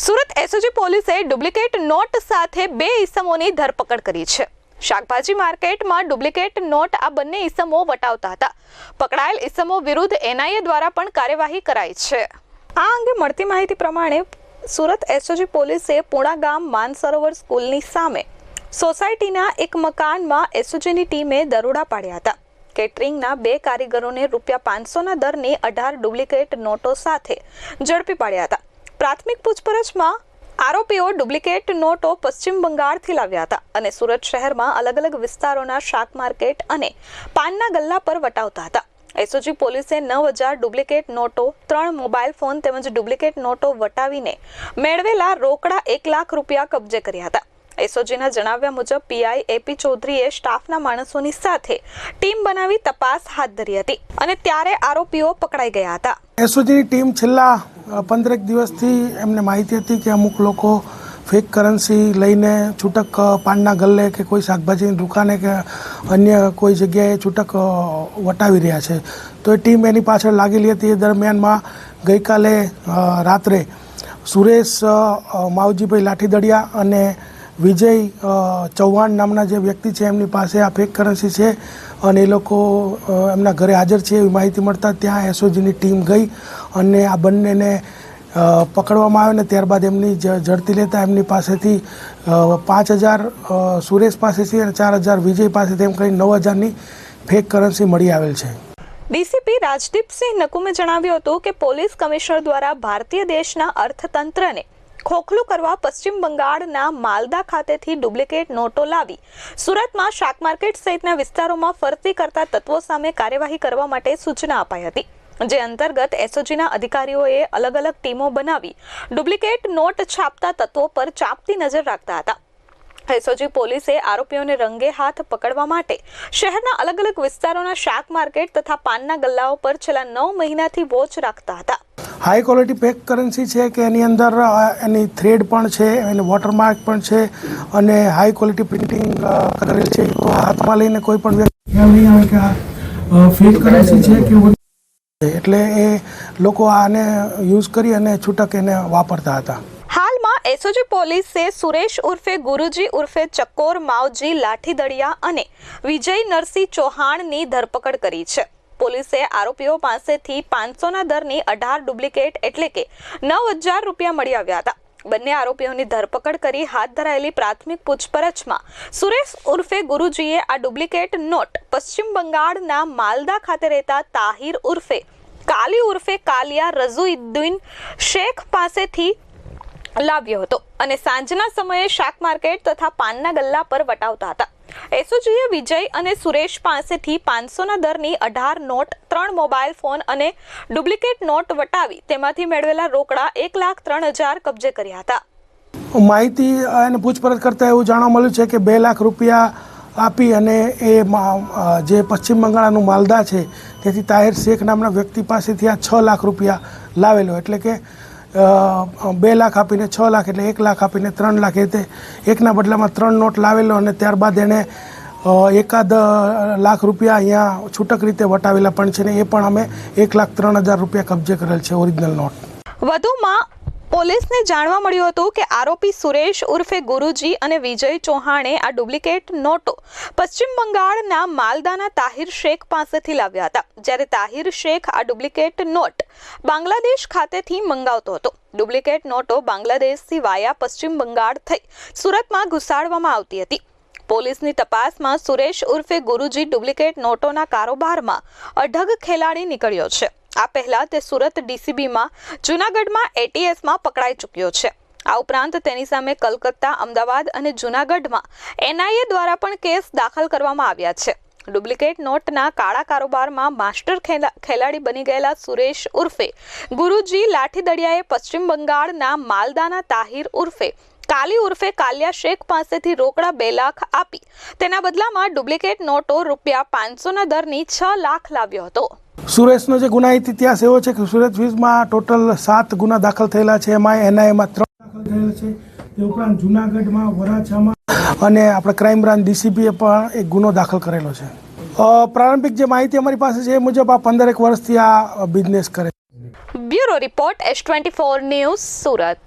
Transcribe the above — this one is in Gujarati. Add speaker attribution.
Speaker 1: સુરત એસઓજી પોલીસે ડુપ્લિકેટ નોટ સાથે બે ઈસમોની ધરપકડ કરી છે. શાકભાજી માર્કેટમાં ડુપ્લિકેટ નોટ આ બંને ઈસમો વટાવતા હતા. પકડાયેલ ઈસમો વિરુદ્ધ એનઆઈએ દ્વારા પણ કાર્યવાહી કરાઈ છે. આ અંગે મળતી માહિતી પ્રમાણે સુરત એસઓજી પોલીસે પુણા ગામ માનસરોવર સ્કૂલની સામે સોસાયટીના એક મકાનમાં એસઓજીની ટીમે દરોડા પાડ્યા હતા. કેટરિંગના બે કારીગરોને રૂપિયા પાંચસોના દરની અઢાર ડુપ્લિકેટ નોટો સાથે ઝડપી પાડ્યા હતા. પ્રાથમિક પૂછપરછમાં આરોપીઓ ડુપ્લિકેટ નોટો પશ્ચિમ બંગાળથી લાવ્યા હતા અને સુરત શહેરમાં અલગ અલગ વિસ્તારોના શાક માર્કેટ અને પાનના ગલ્લા પર વટાવતા હતા. એસઓજી પોલીસે નવ હજાર ડુપ્લિકેટ નોટો, ત્રણ મોબાઈલ ફોન તેમજ ડુપ્લિકેટ નોટો વટાવીને મેળવેલા રોકડા એક લાખ રૂપિયા કબજે કર્યા હતા. એસઓજીના જણાવ્યા મુજબ પીઆઈ એપી ચૌધરીએ સ્ટાફના માણસોની સાથે ટીમ બનાવી તપાસ હાથ ધરી હતી અને ત્યારે આરોપીઓ પકડાઈ ગયા હતા.
Speaker 2: એસઓજીની ટીમ છેલ્લા પંદરેક દિવસથી એમને માહિતી હતી કે અમુક લોકો ફેક કરન્સી લઈને છૂટક પાનના ગલ્લે કે કોઈ શાકભાજીની દુકાને કે અન્ય કોઈ જગ્યાએ છૂટક વટાવી રહ્યા છે. તો એ ટીમ એની પાછળ લાગેલી હતી. એ દરમિયાનમાં ગઈકાલે રાત્રે સુરેશ માવજીભાઈ લાઠીદડિયા અને વિજય ચૌહાણ નામના જે વ્યક્તિ છે, એમની પાસે આ ફેક કરન્સી છે અને એ લોકો એમના ઘરે હાજર છે એવી માહિતી મળતા ત્યાં એસઓજીની ટીમ ગઈ અને આ બંનેને પકડવામાં આવ્યો ને ત્યારબાદ એમની ઝડપી લેતા એમની પાસેથી પાંચ હજાર સુરેશ પાસેથી અને ચાર હજાર વિજય પાસેથી એમ કરીને નવ હજારની ફેક કરન્સી મળી આવેલ છે.
Speaker 1: ડીસીપી રાજદીપસિંહ નકુમે જણાવ્યું હતું કે પોલીસ કમિશનર દ્વારા ભારતીય દેશના અર્થતંત્રને ખોખલું કરવા પશ્ચિમ બંગાળના માલદા ખાતેથી ડુપ્લિકેટ નોટો લાવી. સુરતમાં શાક માર્કેટ સહિતના વિસ્તારોમાં ફરતી કરતા તત્વો સામે કાર્યવાહી કરવા માટે સૂચના અપાઈ હતી, જે અંતર્ગત એસઓજીના અધિકારીઓએ અલગ અલગ ટીમો બનાવી ડુપ્લિકેટ નોટ છાપતા તત્વો પર ચાપતી નજર રાખતા હતા. એસઓજી પોલીસે આરોપીઓને રંગે હાથ પકડવા માટે શહેરના અલગ અલગ વિસ્તારોના શાક માર્કેટ તથા પાનના ગલ્લાઓ પર છેલ્લા નવ મહિનાથી વોચ રાખતા હતા.
Speaker 2: હાઈ ક્વોલિટી પેક કરન્સી છે કે એની અંદર એની થ્રેડ પણ છે, એની વોટરમાર્ક પણ છે અને હાઈ ક્વોલિટી પ્રિન્ટિંગ કરેલ છે. હાથમાં લઈને કોઈ પણ વ્યક્તિ નહીં કરન્સી છે કે એટલે એ લોકો આને યુઝ કરી અને છૂટક એને વાપરતા હતા.
Speaker 1: હાલમાં એસઓજી પોલીસે સુરેશ ઉર્ફે, ગુરુજી ઉર્ફે, ચકોર, માવજી, લાઠીદળિયા અને વિજય નરસિંહ ચૌહાણની ધરપકડ કરી છે. પોલીસે આરોપીઓ પાસેથી પાંચસોના દરની અઢાર ડુપ્લિકેટ એટલે કે નવ હજાર રૂપિયા મળી આવ્યા હતા. બંને આરોપીઓની ધરપકડ કરી હાથ ધરાયેલી પ્રાથમિક પૂછપરછમાં સુરેશ ઉર્ફે ગુરુજીએ આ ડુપ્લિકેટ નોટ પશ્ચિમ બંગાળના માલદા ખાતે રહેતા તાહિર ઉર્ફે, કાલી ઉર્ફે કાલિયા રઝુઇદ્દીન શેખ પાસેથી લાવ્યો હતો અને સાંજના સમયે શાક માર્કેટ તથા પાનના ગલ્લા પર વટાવતા હતા. એસઓજીએ વિજય અને સુરેશ પાસેથી પાંચસોના દરની અઢાર નોટ, ત્રણ મોબાઈલ ફોન અને ડુપ્લિકેટ નોટ વટાવી તેમાંથી મેળવેલા રોકડા એક લાખ ત્રણ હજાર કબજે કર્યા હતા.
Speaker 2: માહિતી અને પૂછપરછ કરતાં એવું જાણવા મળ્યું છે કે બે લાખ રૂપિયા આપી અને એ જે પશ્ચિમ બંગાળનું માલદા છે, તેથી તાહિર શેખ નામના વ્યક્તિ પાસેથી આ છ લાખ રૂપિયા લાવેલો. એટલે કે બે લાખ આપીને છ લાખ એટલે એક લાખ આપીને ત્રણ લાખ. રીતે એકના બદલામાં ત્રણ નોટ લાવેલો અને ત્યારબાદ એણે એકાદ લાખ રૂપિયા અહીંયા છૂટક રીતે વટાવેલા પણ છે ને એ પણ અમે એક લાખ ત્રણ હજાર રૂપિયા કબજે કરેલ છે ઓરિજિનલ નોટ.
Speaker 1: વધુમાં પોલીસને જાણવા મળ્યું હતું કે આરોપી સુરેશ ઉર્ફે ગુરુજી અને વિજય ચૌહાણે આ ડુપ્લિકેટ નોટો પશ્ચિમ બંગાળના માલદાના તાહિર શેખ પાસેથી લાવ્યા હતા. જ્યારે તાહિર શેખ આ ડુપ્લિકેટ નોટ બાંગ્લાદેશ ખાતેથી મંગાવતો હતો. ડુપ્લિકેટ નોટો બાંગ્લાદેશથી વાયા પશ્ચિમ બંગાળ થઈ સુરતમાં ઘુસાડવામાં આવતી હતી. પોલીસની તપાસમાં સુરેશ ઉર્ફે ગુરુજી ડુપ્લિકેટ નોટોના કારોબારમાં અઢગ ખેલાડી નીકળ્યો છે. આ પહેલા તે સુરત ડીસીબીમાં, જૂનાગઢમાં એટીએસમાં પકડાઈ ચૂક્યો છે. આ ઉપરાંત તેની સામે કલકત્તા, અમદાવાદ અને જૂનાગઢમાં એનઆઈએ દ્વારા પણ કેસ દાખલ કરવામાં આવ્યા છે. ડુપ્લિકેટ નોટના કાળા કારોબારમાં માસ્ટર ખેલા- ખેલાડી બની ગયેલા સુરેશ ઉર્ફે, ગુરુજી લાઠીદડિયાએ પશ્ચિમ બંગાળના માલદાના તાહિર ઉર્ફે, કાલી ઉર્ફે કાલિયા શેખ પાસેથી રોકડા બે લાખ આપી. તેના બદલામાં ડુપ્લિકેટ નોટો રૂપિયા પાંચસોના દરની છ લાખ લાવ્યો હતો.
Speaker 2: સુરેશનો જે ગુનાહિત ઇતિહાસ એવો છે કે સુરત વીસમાં ટોટલ સાત ગુના દાખલ થયેલા છે. એમાં એનઆઈએમાં ત્રણ દાખલ થયેલા છે. તે ઉપરાંત જુનાગઢમાં, વરાછામાં અને આપણે ક્રાઇમ બ્રાન્ચ ડીસીપીએ પણ એક ગુનો દાખલ કરેલો છે. પ્રારંભિક જે માહિતી અમારી પાસે છે એ મુજબ આ પંદરેક વર્ષથી આ બિઝનેસ કરે
Speaker 1: bureau report S twenty four news Surat.